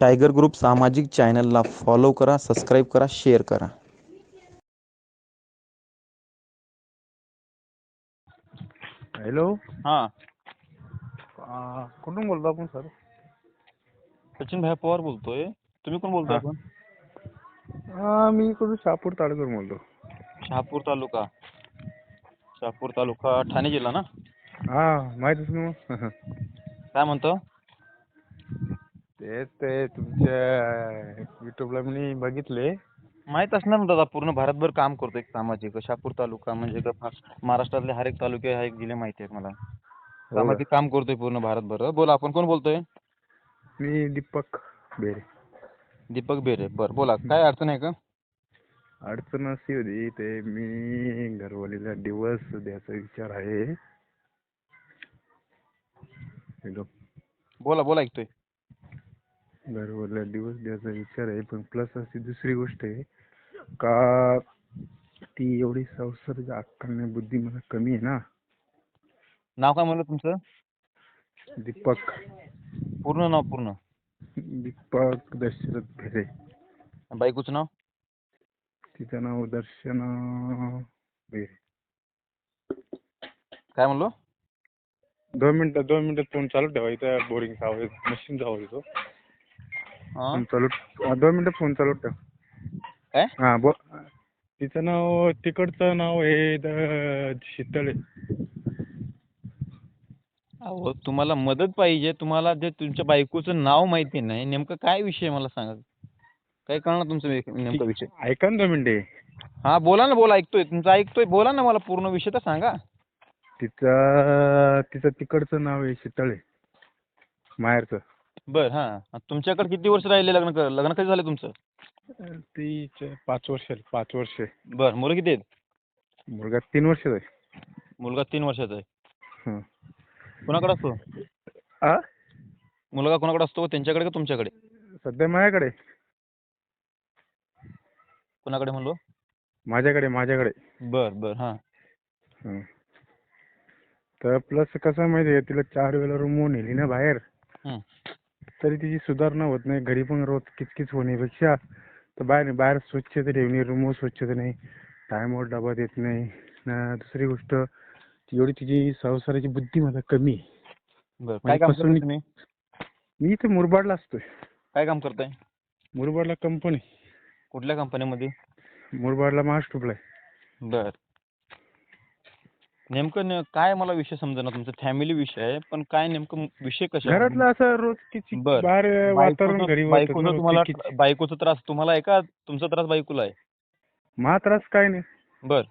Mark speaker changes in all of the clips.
Speaker 1: Tiger group सामाजिक चॅनलला follow करा सबस्क्राईब करा शेअर करा.
Speaker 2: हॅलो.
Speaker 3: हां.
Speaker 2: कुठून बोलतो आपण सर?
Speaker 3: सचिन भाई पवार बोलतोय. तुम्ही कोण बोलताय
Speaker 2: हा.
Speaker 3: आपण?
Speaker 2: हा मी इकडून शहापूर तालुक्यावर बोलतो.
Speaker 3: शहापूर तालुका. शहापूर तालुका ठाणे जिल्हा ना?
Speaker 2: हा ना मग.
Speaker 3: काय म्हणतो?
Speaker 2: ते ते तुमच्या युट्यूबला मी बघितले.
Speaker 3: माहीत असणार ना दादा पूर्ण भारतभर काम करतो एक सामाजिक शहापूर तालुका म्हणजे का महाराष्ट्रातले हर एक तालुके हा एक जिल्हे माहिती आहेत मला.
Speaker 2: हो.
Speaker 3: सामाजिक काम करतोय पूर्ण भारतभर. बोला आपण कोण बोलतोय?
Speaker 2: मी दीपक बेरे.
Speaker 3: दीपक बेरे. बर बोला काय अडचण आहे का?
Speaker 2: अडचण अशी होती ते मी घरवालीला दिवस द्यायचा विचार आहे. हॅलो
Speaker 3: बोला बोला ऐकतोय.
Speaker 2: घरवालीला दिवस द्यायचा विचार आहे पण प्लस अशी दुसरी गोष्ट आहे का ती एवढी संसाराची अक्कल नाही बुद्धी मला कमी आहे ना.
Speaker 3: नाव काय म्हणलं तुमचं?
Speaker 2: दीपक.
Speaker 3: पूर्ण नाव पूर्ण.
Speaker 2: दीपक दशरथ भेरे
Speaker 3: बायकोचं नाव?
Speaker 2: तिचं नाव दर्शना भेरे
Speaker 3: काय म्हणलो?
Speaker 2: दोन मिनिटं दोन मिनिटं फोन चालू ठेवा इथं बोरिंगचा आवाज मशीनचा आवाज येतो? फोन चालू हा, दोन मिनिटं फोन चालू ठेव.
Speaker 3: काय?
Speaker 2: हा बो तिचं नाव तिकडचं नाव आहे द- शीतल आहे.
Speaker 3: अहो तुम्हाला मदत पाहिजे. तुम्हाला जे तुमच्या बायकोचं नाव माहिती नाही नेमकं काय विषय आहे मला सांगा? काय कळणार तुमचं नेमका विषय?
Speaker 2: ऐका ना दोन मिनिटे.
Speaker 3: हा बोला ना बोला ऐकतोय. तुमचं ऐकतोय बोला ना मला पूर्ण विषय तर सांगा.
Speaker 2: तिचं तिचं तिकडचं नाव आहे शीतल आहे. माहेरचं.
Speaker 3: बर हा. आणि तुमच्याकडे किती वर्ष राहिले लग्न कर- लग्न कधी झालं तुमचं?
Speaker 2: ती च- पाच वर्ष पाच वर्ष.
Speaker 3: बर मुलं किती आहेत?
Speaker 2: मुलगा तीन वर्षाचा आहे.
Speaker 3: मुलगा तीन वर्षाचा आहे.
Speaker 2: हं.
Speaker 3: कोणाकडे असतो?
Speaker 2: आ?
Speaker 3: मुलगा कोणाकडे असतो? त्यांच्याकडे का तुमच्याकडे?
Speaker 2: सध्या माझ्याकडे
Speaker 3: कोणाकडे म्हणलो?
Speaker 2: माझ्याकडे माझ्याकडे.
Speaker 3: बर बर हा.
Speaker 2: हं. तर प्लस कसं आहे माहिती आहे तिला चार वेळेला रूम नेली ना बाहेर.
Speaker 3: हं.
Speaker 2: तरी तिची सुधारणा होत नाही. घरी पण रोज किचकिच होण्यापेक्षा तर बाहेर बाहेर स्वच्छता ठेवणे रूम स्वच्छता नाही टायमावर डबा देत नाही. न दुसरी गोष्ट एवढी तिची संसाराची बुद्धिमत्ता कमी आहे.
Speaker 3: बर काय काम करताय
Speaker 2: फसवणूक-
Speaker 3: तुम्ही?
Speaker 2: मी इथे मुरबाडला असतोय.
Speaker 3: काय काम करताय?
Speaker 2: मुरबाडला कंपनी
Speaker 3: कुठल्या कंपनीमध्ये
Speaker 2: मुरबाडला महास्टूपला आहे
Speaker 3: बर. नेमकं ने- काय मला विषय समजेना तुमचा? फॅमिली विषय आहे पण काय नेमकं विषय कशा
Speaker 2: घरातलं असं रोज किचकिच
Speaker 3: बरं.
Speaker 2: बाहेर वातावरण घरी होतं
Speaker 3: बायकोचं
Speaker 2: रोज
Speaker 3: तुम्हाला
Speaker 2: किचकिच.
Speaker 3: बायकोचा त्रास तुम्हाला आहे का? तुमचा त्रास बायकोला आहे?
Speaker 2: मा त्रास काय नाही.
Speaker 3: बर.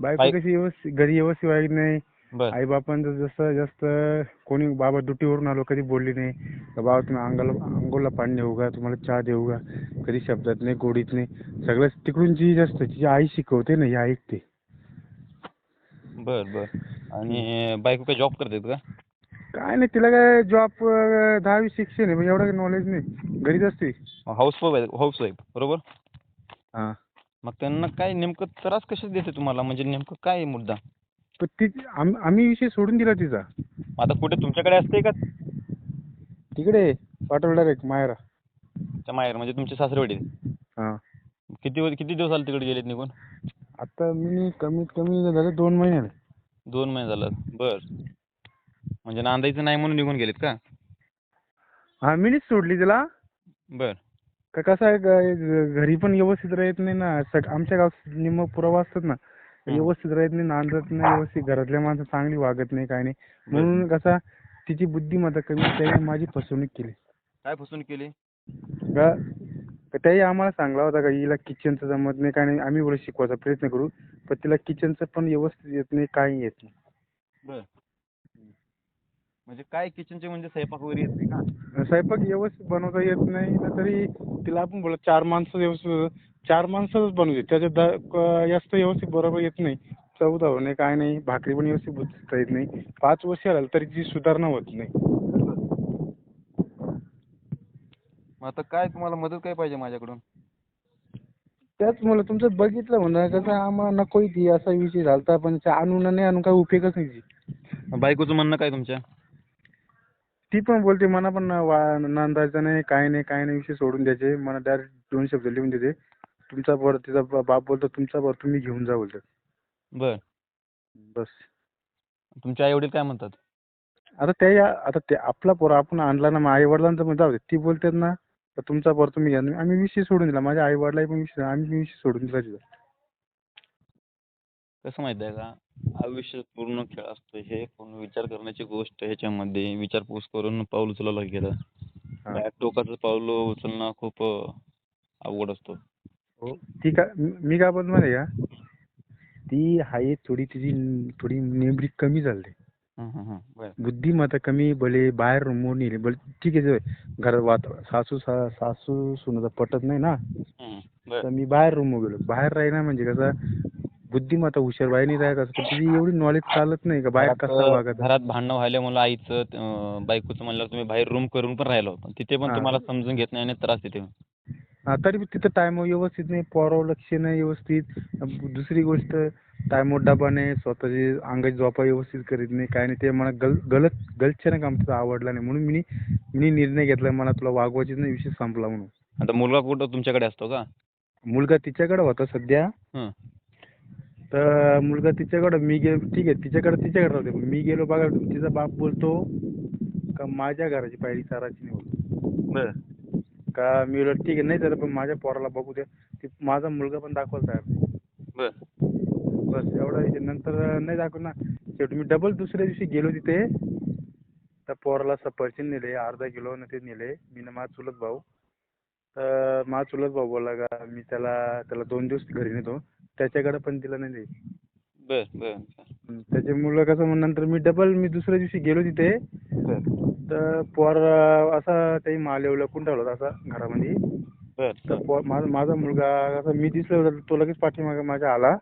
Speaker 2: बायको कशी व्यवस्थित घरी व्यवस्थित वागत नाही.
Speaker 3: बर.
Speaker 2: आई बापांचं जसं जास्त कोणी बाबा ड्युटीवरून आलो कधी बोलली नाही. का बाबा तुम्ही अंगाला अंघोळला पाणी देऊ का? तुम्हाला चहा देऊ का? कधी शब्दात नाही गोडीत नाही. सगळं तिकडून जी जास्त तिची आई शिकवते ना ही ऐकते
Speaker 3: बर बर. आणि बायको काय जॉब करतात का?
Speaker 2: काय नाही तिला काय जॉब दहावी शिक्षण आहे पण एवढं नॉलेज नाही. घरीच असते.
Speaker 3: हाऊस हाऊस वाईफ बरोबर?
Speaker 2: हा.
Speaker 3: मग त्यांना काय नेमकं त्रास कशाच देते तुम्हाला? म्हणजे नेमकं काय आहे मुद्दा?
Speaker 2: पण ती आम- आम्ही विषय सोडून दिला तिचा.
Speaker 3: आता कुठे? तुमच्याकडे असते का?
Speaker 2: तिकडे पाठवला रे मायरा
Speaker 3: त्या माहेर म्हणजे तुमचे सासरेवाडी
Speaker 2: हा.
Speaker 3: किती किती दिवस झाले तिकडे गेलेत निघून?
Speaker 2: आता मी कमीत कमी झालं दोन महिने
Speaker 3: दोन महिने झालं बर. म्हणजे नांदायचं नाही म्हणून निघून गेलेत का?
Speaker 2: हा मीच सोडली तिला.
Speaker 3: बर.
Speaker 2: का कसं आहे ग- घरी पण व्यवस्थित राहत नाही ना. सग आमच्या गावात निम्म पुरावा असतात ना व्यवस्थित राहत नाही नांदत नाही व्यवस्थित. घरातल्या माणसं चांगली वागत नाही काय नाही. म्हणून कसा तिची बुद्धिमत्ता कमी त्याने माझी फसवणूक केली.
Speaker 3: काय फसवणूक केली?
Speaker 2: का त्याही आम्हाला सांगला होता का हिला किचनचं जमत नाही काय नाही आम्ही बोलू शिकवायचा प्रयत्न करू पण तिला किचनचं पण व्यवस्थित येत नाही काही येत नाही.
Speaker 3: बर. म्हणजे काय किचनचे म्हणजे स्वयंपाक वगैरे येते का?
Speaker 2: स्वयंपाक व्यवस्थित बनवता येत नाही ना तरी तिला आपण बोला चार माणसं व्यवस्थित चार माणसंच बनवते त्याच्यात दा- क- जास्त व्यवस्थित बरोबर येत नाही. चौदा नाही काय नाही भाकरी पण व्यवस्थित बुजता येत नाही. पाच वर्ष झालं तरी ती सुधारणा होत नाही.
Speaker 3: मग आता काय तुम्हाला मदत काय पाहिजे माझ्याकडून?
Speaker 2: त्याच मुलं तुमचं बघितलं म्हणा कसं आम्हाला नको ती असा विषय झालता पण त्या आणून नाही आणून काय उपयोगच नाही ती.
Speaker 3: बायकोचं म्हणणं काय तुमच्या?
Speaker 2: ती पण बोलते मला पण ना वा नांदायचं नाही काय नाही काय नाही विषय सोडून द्यायचे. मला डायरेक्ट दोन शब्द लिहून देते. तुमचा बरं तिचा बा- बाप बोलतो तुमचा बरं तुम्ही घेऊन जा बोलतात.
Speaker 3: बर.
Speaker 2: बस.
Speaker 3: तुमचे आई वडील काय म्हणतात?
Speaker 2: आता ते आता ते आपला पोरं आपण आणला ना आई वडिलांचं पण जाऊ दे. ती बोलतात ना तर तुमचा पोर तुम्ही घ्या आम्ही विषय सोडून दिला. माझ्या आई वडिलाही पण विषय आम्ही विषय सोडून दिला तिथं.
Speaker 3: कसं माहिती आहे का? आयुष्य पूर्ण खेळ असतो. हे पूर्ण विचार करण्याची गोष्ट ह्याच्यामध्ये विचारपूस करून पाऊल उचलायला गेलं.
Speaker 2: हा.
Speaker 3: Direct टोकाचं पाऊल उचलणं खूप अवघड असतो.
Speaker 2: हो. ती का मी काय बोलतो माहिती आहे का? ती आहे थोडी तिची थोडी नेमरी कमी झाली. बुद्धिमत्ता कमी भले बाहेर नेली भले ठीक आहे घरात वात सासू सा सासू सुनाचा पटत नाही ना. तर मी बाहेर रूमवर गेलो. बाहेर राहिना म्हणजे कसं बुद्धिमत्ता हुशार बाईनी राहत असं पण तिची एवढी नॉलेज चालत नाही का बाहेर कसं
Speaker 3: घरात
Speaker 2: वागत
Speaker 3: घरात भांडणं व्हायला मला आईचं अं, बायकोचं म्हणल्यावर तुम्ही बाहेर रूम करून पण राहिलो तिथे पण
Speaker 2: हा.
Speaker 3: तुम्हाला समजून घेत नाही आणि त्रास देते.
Speaker 2: हा, तरी बी तिथं टाइम व्यवस्थित नाही पोरावर लक्ष नाही व्यवस्थित. दुसरी गोष्ट नाही स्वतःची अंगाची झोपा व्यवस्थित करीत नाही काय नाही ते मला गल गलत गलतशा काम तुझा आवडला नाही. म्हणून मी मी निर्णय घेतला मला तुला वागवायचीच नाही विषय संपला म्हणून.
Speaker 3: आता मुलगा कुठं तुमच्याकडे असतो का?
Speaker 2: मुलगा तिच्याकडे होता सध्या.
Speaker 3: हं.
Speaker 2: तर मुलगा तिच्याकडे मी गे ठीक आहे तिच्याकडे तिच्याकडे राहते मी गेलो बघा तिचा बाप बोलतो का माझ्या घराची पायरी चाराची नाही बोलतो
Speaker 3: बर.
Speaker 2: का मी बोललो ठीक आहे नाही तर पण माझ्या पोराला बघू द्या ती माझा मुलगा पण दाखवायला तयार नाही. बस एवढा विषय नंतर नाही दाखवलं ना. शेवटी मी डबल दुसऱ्या दिवशी गेलो तिथे. त्या पोराला सफरचंद नेले अर्धा किलो न ते नेले. मी ना माझा चुलत भाऊ. तर माझा चुलत भाऊ बोलला का मी त्याला त्याला दोन दिवस घरी नेतो. त्याच्याकडे पण दिला नाही ते.
Speaker 3: बर बर.
Speaker 2: हं, त्याच्यामुळं कसं मग नंतर मी डबल मी दुसऱ्या दिवशी गेलो तिथे. तर पोर असा काही माल लपून ठेवला होता असा घरामध्ये? तर पोर माझा माझा मुलगा असा मी दिसलो होता तो लगेच पाठीमागे माझ्या आला.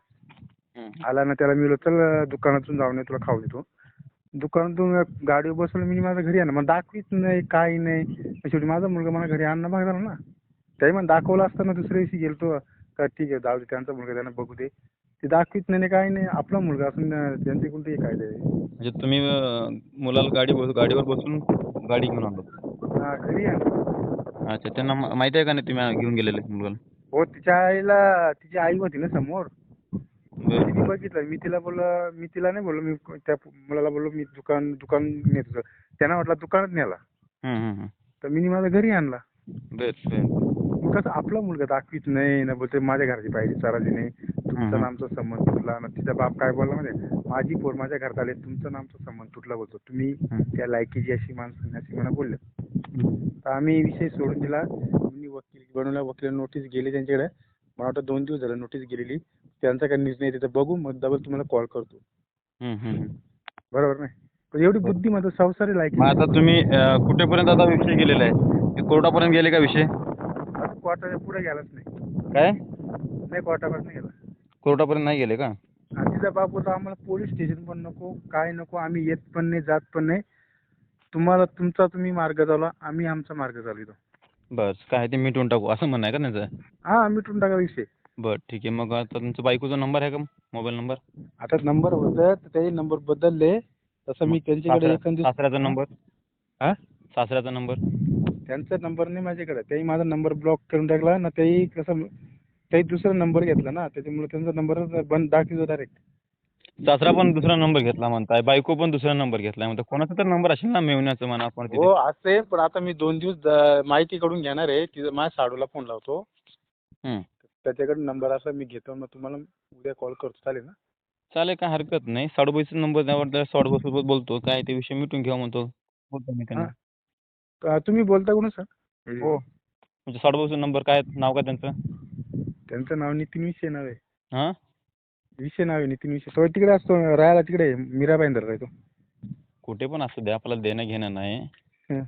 Speaker 2: आला ना त्याला मी चल दुकानातून जाऊन ये तुला खाऊ देतो. दुकानातून गाडीवर बसवलं मी माझ्या घरी आणलं मग दाखवीत नाही काही नाही. शेवटी माझा मुलगा मला घरी आणणं भाग झाला ना. त्याही मग दाखवलं असतं ना दुसऱ्या दिवशी गेलतो. का ठीक आहे जाऊ दे त्यांचा मुलगा त्यांना बघू दे. ते दाखवीत नाही नाही काही नाही. आपला मुलगा असून त्यांचे कोणते काय ते
Speaker 3: म्हणजे तुम्ही अं, मुलाला गाडी बस- गाडीवर बसून गाडी घेऊन आलो
Speaker 2: हा, घरी आणलं
Speaker 3: अच्छा त्यांना मा- माहिती आहे का नाही तुम्ही घेऊन गेलेले मुलाला
Speaker 2: हो तिच्या आईला तिची आई होती ना समोर. तिने बघितलं मी तिला बोललो मी तिला नाही बोललो मी त्या मुलाला बोललो मी दुकान दुकान नेत त्यांना म्हटलं दुकानात नेला. तर मी माझ्या घरी आणला. कसं आपला मुलगा दाखवीत नाही ना बोलते माझ्या घराची पायरी चारायची नाही. तुमचा. नामचा संबंध तुटला. ना तिचा बाप काय बोलला म्हणजे माझी पोर माझ्या घरात आले तुमचा नामचा संबंध तुटला बोलतो. तुम्ही. त्या लायकीची अशी माणसं अशी मला बोलले. तर आम्ही विषय सोडून दिला. मी वकील बनवला वकील नोटीस गेली त्यांच्याकडे. मला वाटतं दोन दिवस झालं नोटीस गेलेली. त्यांचा काय निर्णय तिथं बघू मग डबल तुम्हाला कॉल करतो. बरोबर नाही? पण एवढी बुद्धी माझं संसारी लायकी
Speaker 3: मग आता तुम्ही अं, कुठेपर्यंत आता विषय गेलेला आहे? ते कोर्टापर्यंत गेले का विषय?
Speaker 2: कोर्टाच्या पुढे गेलाच नाही.
Speaker 3: काय?
Speaker 2: नाही कोर्टापर्यंत गेला.
Speaker 3: कोर्टापर्यंत नाही गेले का?
Speaker 2: आणि तिचा बाप आम्हाला पोलीस स्टेशन पण नको काय नको आम्ही येत पण नाही जात पण नाही. तुम्हाला तुमचा तुम्ही मार्ग चालवा आम्ही आमचा मार्ग चालवितो.
Speaker 3: बस काय ते मिटवून टाकू असं म्हणणं आहे का त्यांचं?
Speaker 2: हा मिटून टाका विषय.
Speaker 3: बरं ठीक आहे. मग आता तुमचा बायकोचा नंबर आहे का मोबाईल नंबर?
Speaker 2: आता नंबर होतं तर ते नंबर बदलले. तसं मी त्यांच्याकडे एखाद
Speaker 3: सासऱ्याचा नंबर?
Speaker 2: हा?
Speaker 3: सासऱ्याचा नंबर?
Speaker 2: त्यांचा नंबर नाही माझ्याकडे. त्याही माझा नंबर ब्लॉक करून टाकला ना तेही कसं काही दुसरा नंबर घेतला ना त्याच्यामुळे त्यांचा नंबर बंद दाखवतो डायरेक्ट
Speaker 3: सासरा पण दुसरा नंबर घेतला म्हणताय बायको पण दुसरा नंबर घेतलाय म्हणता कोणाचा तर नंबर असेल ना मेवण्याचं म्हणा आपण
Speaker 2: हो असते पण आता मी दोन दिवस द- माहिती काढून घेणार आहे. तिथं माझ्या साडूला फोन लावतो.
Speaker 3: हं.
Speaker 2: त्याच्याकडे नंबर असा मी घेतो. मग तुम्हाला उद्या कॉल करतो. चालेल ना?
Speaker 3: चालेल काय हरकत नाही. साडूबाईचा नंबर त्यावर साडूबाईसोबत बोलतो. काय ते विषय मिटून घेऊ म्हणतो. बोलतो मी त्यांना.
Speaker 2: अं, तुम्ही बोलता कोण सर
Speaker 3: हो. म्हणजे साडूबाईचा नंबर काय नाव काय त्यांचं?
Speaker 2: त्यांचं नाव नितीन विषय नाव आहे.
Speaker 3: हां?
Speaker 2: विषय नाव आहे नितीन विषय. तो तिकडे असतो राहायला तिकडे आहे, मीराबाईंदर राहतो
Speaker 3: कुठे पण असू द्या आपल्याला देणं घेणं नाही.
Speaker 2: हं.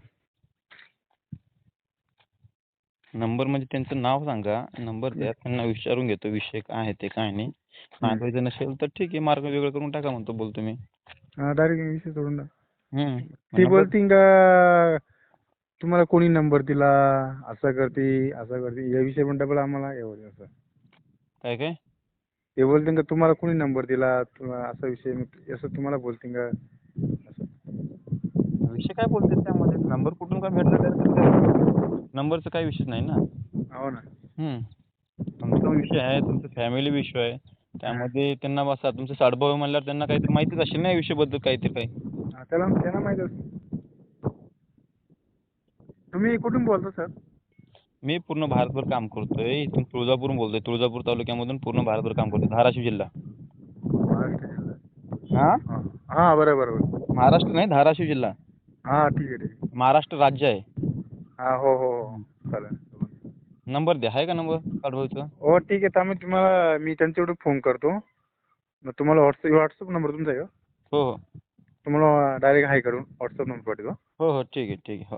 Speaker 3: नंबर म्हणजे त्यांचं नाव सांगा. नंबर द्या. त्यांना विचारून घेतो विषय काय आहे ते काय नाही. सांगायचं नसेल तर ठीक आहे. मार्ग वेगळं करून टाका म्हणतो बोलतो मी.
Speaker 2: हा डायरेक्ट विषय सोडून टाक.
Speaker 3: हं.
Speaker 2: ती
Speaker 3: नंबर-
Speaker 2: बोलतील का तुम्हाला कोणी नंबर दिला? असं करते असं करते. या विषय पण डबल आम्हाला एवढं असं.
Speaker 3: काय काय?
Speaker 2: ते बोलतील का तुम्हाला कोणी नंबर दिला? असा विषय असं तुम्हाला बोलतील का?
Speaker 3: विषय काय बोलतात त्यामध्ये? नंबर कुठून काय भेटला तर नंबरचा काही विषय नाही ना.
Speaker 2: हो ना.
Speaker 3: हम्म. तुमचा विषय आहे तुमचा फॅमिली विषय आहे. त्यामध्ये त्यांना बसा तुमचं साडभाऊ म्हणल्यावर त्यांना काहीतरी माहितीच असेल ना या विषयाबद्दल काहीतरी काही.
Speaker 2: हा, त्याला त्यांना माहीत असेल. तुम्ही कुठून बोलता सर?
Speaker 3: मी पूर्ण भारतभर काम करतोय. इथून तुळजापूरहून बोलतोय. तुळजापूर तालुक्यामधून पूर्ण भारतभर काम करतोय. धाराशिव जिल्हा.
Speaker 2: महाराष्ट्र जिल्हा.
Speaker 3: हा
Speaker 2: हा? हा बरोबर बरोबर.
Speaker 3: महाराष्ट्र नाही धाराशिव जिल्हा.
Speaker 2: हा ठीक आहे ठीक आहे.
Speaker 3: महाराष्ट्र राज्य आहे.
Speaker 2: हा हो हो हो. चालेल.
Speaker 3: नंबर द्या आहे का नंबर
Speaker 2: हो ठीक आहे. तर मी तुम्हाला मी त्यांच्याकडे फोन करतो. मग तुम्हाला व्हॉट्सअप व्हॉट्सअप नंबर तुमचा आहे का
Speaker 3: हो हो.
Speaker 2: तुम्हाला डायरेक्ट हाय करून व्हॉट्सअप नंबर पाठवतो.
Speaker 3: हो हो ठीक आहे ठीक आहे हो.